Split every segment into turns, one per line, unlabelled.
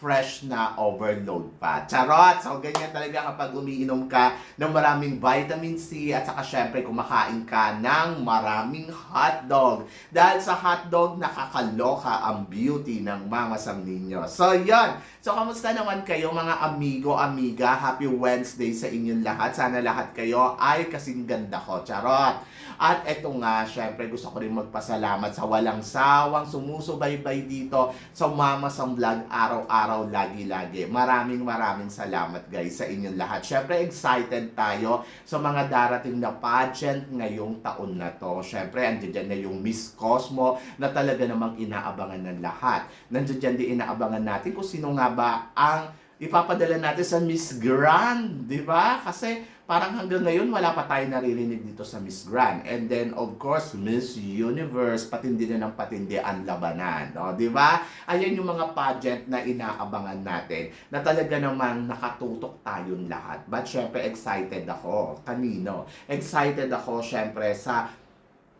fresh na overload pa. Charot! So, ganyan talaga kapag umiinom ka ng maraming vitamin C at saka syempre kumakain ka ng maraming hotdog. Dahil sa hotdog, nakakaloka ang beauty ng mga sam ninyo. So, yon. So, kamusta naman kayo mga amigo, amiga? Happy Wednesday sa inyong lahat. Sana lahat kayo ay kasing ganda ko. Charot! At eto nga, syempre gusto ko rin magpasalamat sa walang sawang sumusubaybay dito sa Mama Sam Vlog araw-araw, lagi-lagi. Maraming maraming salamat guys sa inyong lahat. Syempre excited tayo sa mga darating na pageant ngayong taon na to. Syempre andiyan na yung Miss Cosmo na talaga namang inaabangan ng lahat. Nandiyan din inaabangan natin kung sino nga ba ang ipapadala natin sa Miss Grand, di ba? Kasi parang hanggang ngayon wala pa tayo naririnig dito sa Miss Grand. And then of course, Miss Universe, patindi na ng patindi ang labanan, no? 'Di ba? Ayan yung mga pageant na inaabangan natin na talaga namang nakatutok tayong lahat. But syempre excited ako. Kanino? Excited ako syempre sa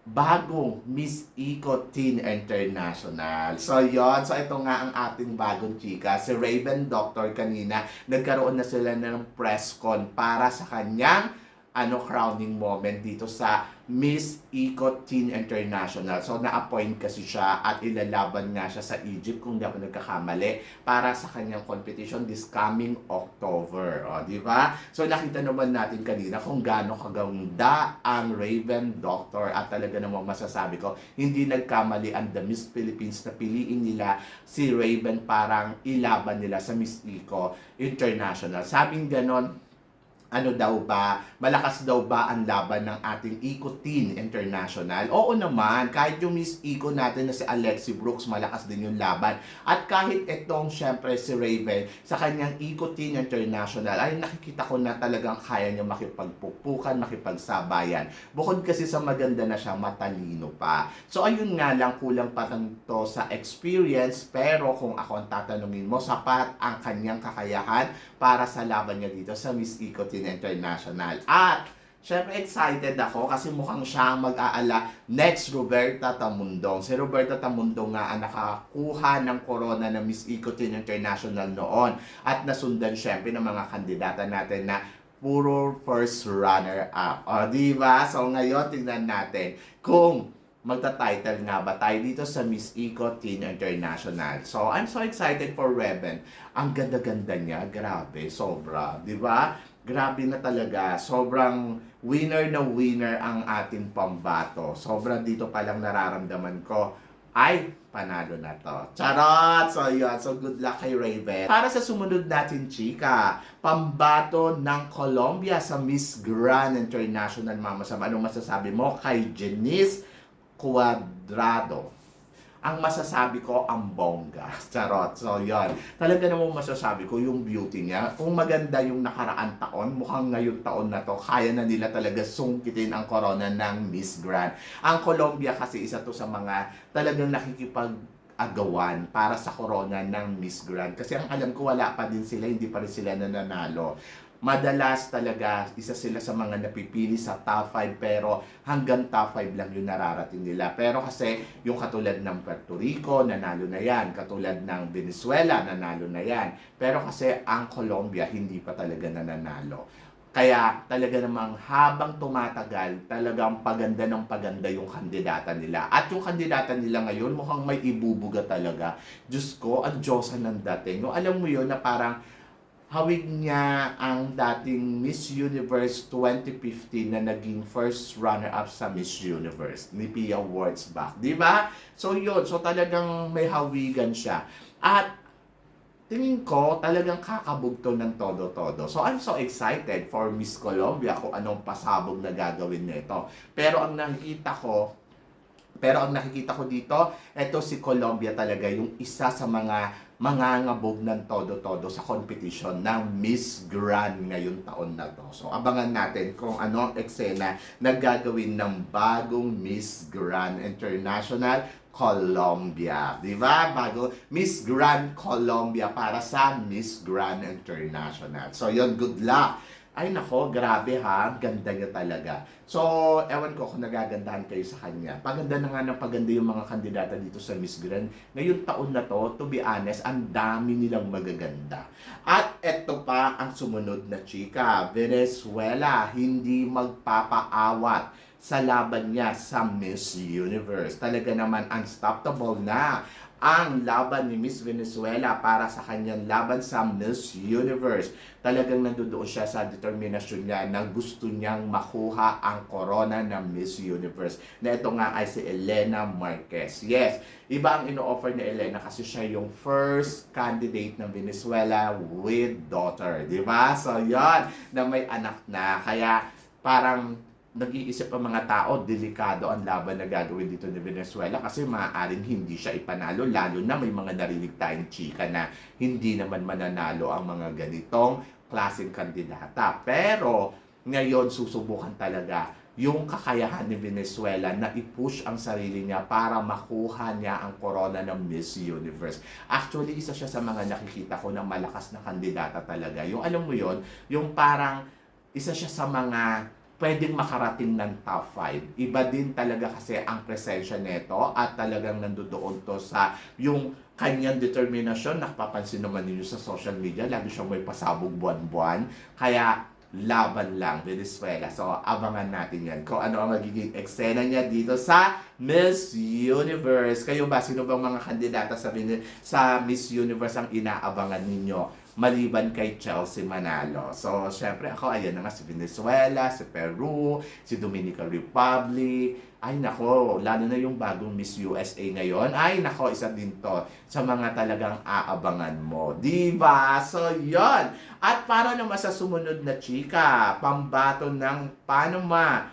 bagong Miss Eco Teen International. So yon so ito nga ang ating bagong chika, si Raven Doctor kanina, nagkaroon na sila ng press con para sa kanyang ano crowning moment dito sa Miss Eco Teen International. So na-appoint kasi siya at ilalaban nga siya sa Egypt kung di ako nagkakamali para sa kanyang competition this coming October. O, di ba? So nakita naman natin kanina kung gaano kaganda ang Raven Doctor at talaga namang masasabi ko, hindi nagkamali ang The Miss Philippines na piliin nila si Raven parang ilaban nila sa Miss Eco International. Sabing ganon, ano daw ba, malakas daw ba ang laban ng ating Eco Teen International? Oo naman, kahit yung Miss Eco natin na si Alexi Brooks, malakas din yung laban. At kahit itong syempre si Raven sa kanyang Eco Teen International, ay nakikita ko na talagang kaya niya makipagpupukan, makipagsabayan. Bukod kasi sa maganda na siya, matalino pa. So ayun nga lang, kulang pa to sa experience, pero kung ako ang tatanungin mo, sapat ang kanyang kakayahan para sa laban niya dito sa Miss Eco Teen International. At, syempre excited ako kasi mukhang siya ang mag-aala next Roberta Tamundong. Si Roberta Tamundong nga ang nakakuha ng corona ng Miss Teen International noon. At nasundan syempre ng mga kandidata natin na puro first runner-up. O, di ba? So, ngayon, tingnan natin kung magta-title nga ba tayo dito sa Miss Eco Teen International. So, I'm so excited for Reven. Ang ganda-ganda niya, grabe, sobra, di ba? Grabe na talaga, sobrang winner na winner ang ating pambato. Sobrang dito pa lang nararamdaman ko, ay, panalo na to. Charot! So, yun. So, good luck kay Raven. Para sa sumunod natin, chika, pambato ng Colombia sa Miss Grand International Mama Sam. Anong masasabi mo kay Janice Cuadrado? Ang masasabi ko, ang bongga. Charot. So, yon Talaga namang masasabi ko yung beauty niya. Kung maganda yung nakaraan taon, mukhang ngayong taon na to, kaya na nila talaga sungkitin ang corona ng Miss Grand. Ang Colombia kasi isa to sa mga talagang nakikipag agawan para sa corona ng Miss Grand. Kasi ang alam ko, wala pa din sila, hindi pa rin sila nananalo madalas talaga isa sila sa mga napipili sa top 5 pero hanggang top 5 lang yung nararating nila. Pero kasi yung katulad ng Puerto Rico, nanalo na yan. Katulad ng Venezuela, nanalo na yan. Pero kasi ang Colombia, hindi pa talaga nananalo. Kaya talaga namang habang tumatagal, talagang paganda ng paganda yung kandidata nila. At yung kandidata nila ngayon, mukhang may ibubuga talaga. Diyos ko, ang Diyosa ng dating. No, alam mo yun na parang hawig niya ang dating Miss Universe 2015 na naging first runner-up sa Miss Universe ni Pia Wurtzbach. Di ba? So yun, so talagang may hawigan siya. At tingin ko talagang kakabugto ng todo-todo. So I'm so excited for Miss Colombia kung anong pasabog na gagawin nito. Pero ang nakikita ko, pero ang nakikita ko dito, ito si Colombia talaga yung isa sa mga mangangabog ng todo-todo sa competition ng Miss Grand ngayon taon na to. So abangan natin kung ano ang eksena na gagawin ng bagong Miss Grand International Colombia. Di ba? Bago Miss Grand Colombia para sa Miss Grand International. So yun, good luck. Ay nako, grabe ha. Ganda niya talaga. So, ewan ko kung nagagandahan kayo sa kanya. Paganda na nga ng paganda yung mga kandidata dito sa Miss Grand. Ngayong taon na to, to be honest, ang dami nilang magaganda. At eto pa ang sumunod na chika. Venezuela, hindi magpapaawat sa laban niya sa Miss Universe. Talaga naman unstoppable na ang laban ni Miss Venezuela para sa kanyang laban sa Miss Universe. Talagang nandoon siya sa determinasyon niya na gusto niyang makuha ang corona ng Miss Universe. Na ito nga ay si Elena Marquez. Yes, iba ang ino-offer ni Elena kasi siya yung first candidate ng Venezuela with daughter. Di ba? So, yon na may anak na. Kaya parang nag-iisip ang mga tao, delikado ang laban na gagawin dito ni Venezuela kasi maaaring hindi siya ipanalo, lalo na may mga narinig tayong chika na hindi naman mananalo ang mga ganitong klaseng kandidata. Pero ngayon susubukan talaga yung kakayahan ni Venezuela na i-push ang sarili niya para makuha niya ang corona ng Miss Universe. Actually, isa siya sa mga nakikita ko na malakas na kandidata talaga. Yung alam mo yon yung parang isa siya sa mga pwedeng makarating ng top 5. Iba din talaga kasi ang presensya nito at talagang nandoon to sa yung kanyang determinasyon. Nakapapansin naman ninyo sa social media, lagi siyang may pasabog buwan-buwan. Kaya laban lang, Venezuela. So, abangan natin yan. Kung ano ang magiging eksena niya dito sa Miss Universe. Kayo ba, sino bang mga kandidata sa, sa Miss Universe ang inaabangan ninyo? Maliban kay Chelsea Manalo. So, syempre ako, ayan na nga si Venezuela, si Peru, si Dominican Republic. Ay nako, lalo na yung bagong Miss USA ngayon. Ay nako, isa din to sa mga talagang aabangan mo. Diba? So, yon At para naman sa sumunod na chika, pambato ng Panama,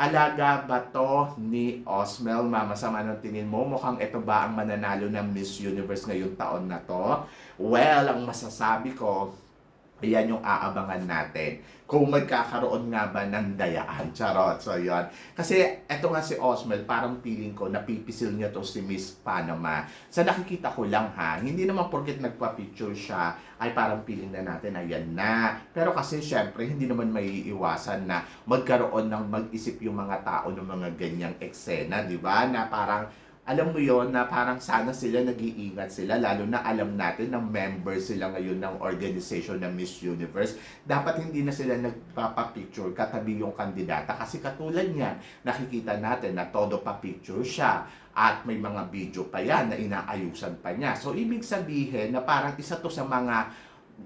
Alaga ba to ni Osmel? Mama, sama ng tingin mo, mukhang ito ba ang mananalo ng Miss Universe ngayong taon na to? Well, ang masasabi ko, Ayan yung aabangan natin. Kung magkakaroon nga ba ng dayaan. Charot. So, yun. Kasi, eto nga si Osmel, parang feeling ko, napipisil niya to si Miss Panama. Sa nakikita ko lang ha, hindi naman porket nagpa-picture siya, ay parang feeling na natin, ayan na. Pero kasi, syempre, hindi naman may iwasan na magkaroon ng mag-isip yung mga tao ng mga ganyang eksena, di ba? Na parang, alam mo yon na parang sana sila nag-iingat sila lalo na alam natin na member sila ngayon ng organization ng Miss Universe. Dapat hindi na sila nagpapapicture katabi yung kandidata kasi katulad niyan nakikita natin na todo pa picture siya at may mga video pa yan na inaayusan pa niya. So ibig sabihin na parang isa to sa mga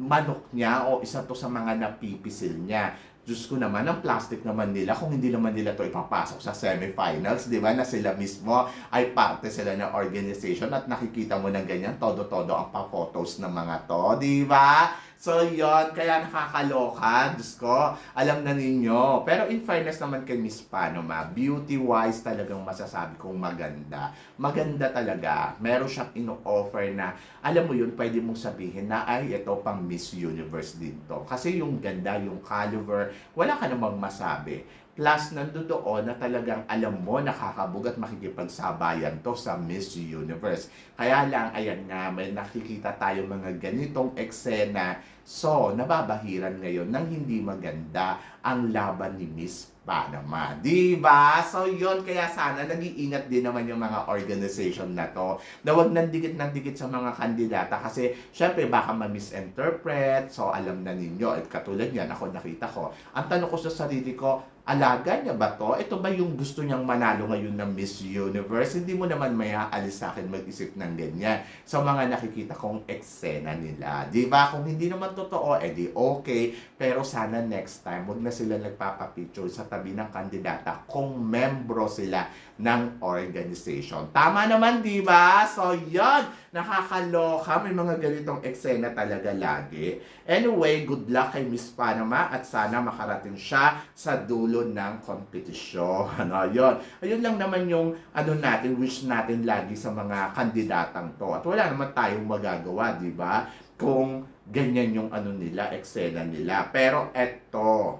manok niya o isa to sa mga napipisil niya Diyos ko naman, ang plastic naman nila kung hindi naman nila to ipapasok sa semifinals, di ba? Na sila mismo ay parte sila ng organization at nakikita mo ng ganyan, todo-todo ang pa-photos ng mga to, di ba? So, yon kaya nakakaloka, Diyos ko, alam na ninyo. Pero in fairness naman kay Miss Panama, beauty-wise talagang masasabi kong maganda. Maganda talaga. Meron siyang ino-offer na, alam mo yun, pwede mong sabihin na, ay, ito pang Miss Universe din to. Kasi yung ganda, yung caliber, wala ka namang masabi. Plus, nandoon na talagang alam mo, nakakabug at makikipagsabayan to sa Miss Universe. Kaya lang, ayan nga, may nakikita tayo mga ganitong eksena. So, nababahiran ngayon ng hindi maganda ang laban ni Miss Panama. Di ba? So, yon Kaya sana nag-iingat din naman yung mga organization na to na wag nang dikit ng dikit sa mga kandidata kasi syempre baka ma-misinterpret. So, alam na ninyo. At katulad yan, ako nakita ko. Ang tanong ko sa sarili ko, alaga niya ba to? Ito ba yung gusto niyang manalo ngayon ng Miss Universe? Hindi mo naman may aalis sa akin mag-isip ng ganyan sa mga nakikita kong eksena nila. Di ba? Kung hindi naman totoo, edi okay. Pero sana next time, wag na sila nagpapapicture sa katabi ng kandidata kung membro sila ng organization. Tama naman, di ba? So, yon Nakakaloka. May mga ganitong eksena talaga lagi. Anyway, good luck kay Miss Panama at sana makarating siya sa dulo ng kompetisyon. Ano, yon. Ayun lang naman yung ano natin, wish natin lagi sa mga kandidatang to. At wala naman tayong magagawa, di ba? Kung ganyan yung ano nila, eksena nila. Pero eto,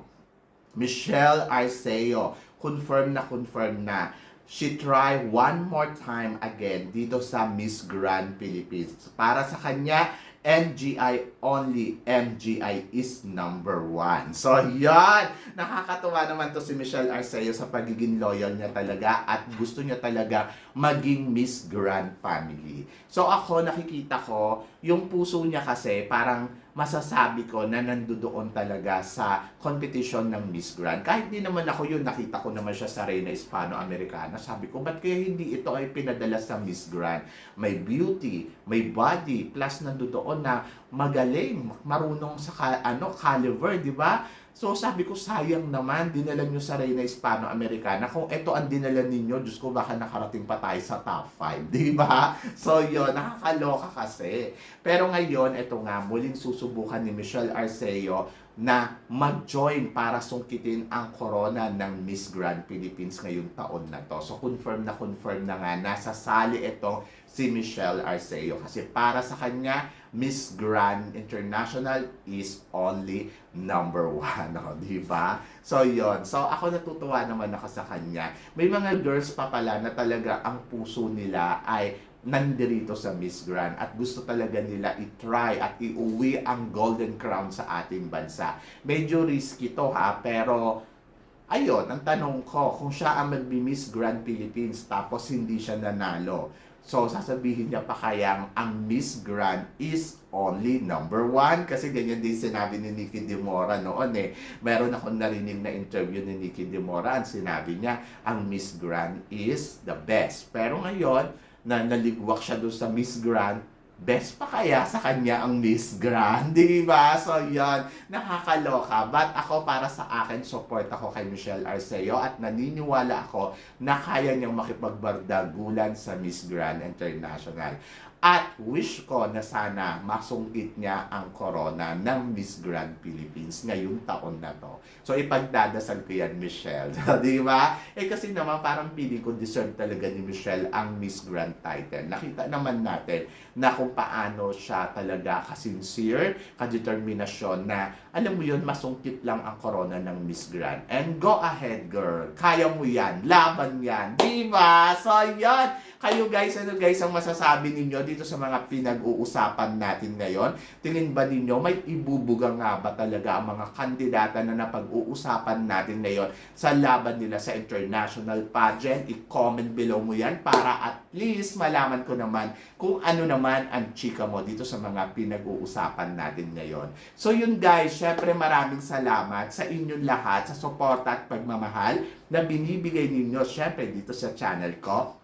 Michelle Arceo, confirm na confirm na. She try one more time again dito sa Miss Grand Philippines. Para sa kanya, MGI only. MGI is number one. So, yan! Nakakatuwa naman to si Michelle Arceo sa pagiging loyal niya talaga at gusto niya talaga maging Miss Grand Family. So, ako nakikita ko, yung puso niya kasi parang masasabi ko na nandoon talaga sa competition ng Miss Grand. Kahit di naman ako yun, nakita ko naman siya sa Reina Hispano-Americana. Sabi ko, ba't kaya hindi ito ay pinadala sa Miss Grand? May beauty, may body, plus nandoon na magaling, marunong sa ka, ano, caliber, di ba? So sabi ko, sayang naman, dinala nyo sa Reina Hispano-Americana. Kung ito ang dinala ninyo, Diyos ko, baka nakarating pa tayo sa top 5, di ba? So yun, nakakaloka kasi. Pero ngayon, ito nga, muling susubukan ni Michelle Arceo na mag-join para sungkitin ang corona ng Miss Grand Philippines ngayong taon na to. So confirm na confirm na nga, nasa sali ito si Michelle Arceo. Kasi para sa kanya, Miss Grand International is only number one, no? di ba? So, yon So, ako natutuwa naman ako sa kanya. May mga girls pa pala na talaga ang puso nila ay nandirito sa Miss Grand at gusto talaga nila i-try at iuwi ang Golden Crown sa ating bansa. Medyo risky to ha, pero ayun, ang tanong ko, kung siya ang magbi-Miss Grand Philippines tapos hindi siya nanalo, So, sasabihin niya pa kayang ang Miss Grand is only number one. Kasi ganyan din sinabi ni Nikki De Mora noon eh. Meron akong narinig na interview ni Nikki De Mora. Ang sinabi niya, ang Miss Grand is the best. Pero ngayon, na naligwak siya doon sa Miss Grand, best pa kaya sa kanya ang Miss Grand, di ba? So, yan, nakakaloka. But ako, para sa akin, support ako kay Michelle Arceo at naniniwala ako na kaya niyang makipagbardagulan sa Miss Grand International. At wish ko na sana masungkit niya ang corona ng Miss Grand Philippines ngayong taon na to. So ipagdadasal ko yan, Michelle. Di ba? Eh kasi naman parang feeling ko deserve talaga ni Michelle ang Miss Grand title. Nakita naman natin na kung paano siya talaga kasincere, kadeterminasyon na alam mo yun, masungkit lang ang corona ng Miss Grand. And go ahead, girl. Kaya mo yan. Laban yan. Di ba? So, yan. Kayo guys, ano guys ang masasabi ninyo dito sa mga pinag-uusapan natin ngayon? Tingin ba ninyo may ibubuga nga ba talaga ang mga kandidata na napag-uusapan natin ngayon sa laban nila sa international pageant? I-comment below mo yan para at least malaman ko naman kung ano naman ang chika mo dito sa mga pinag-uusapan natin ngayon. So yun guys, syempre maraming salamat sa inyong lahat sa suporta at pagmamahal na binibigay ninyo syempre dito sa channel ko.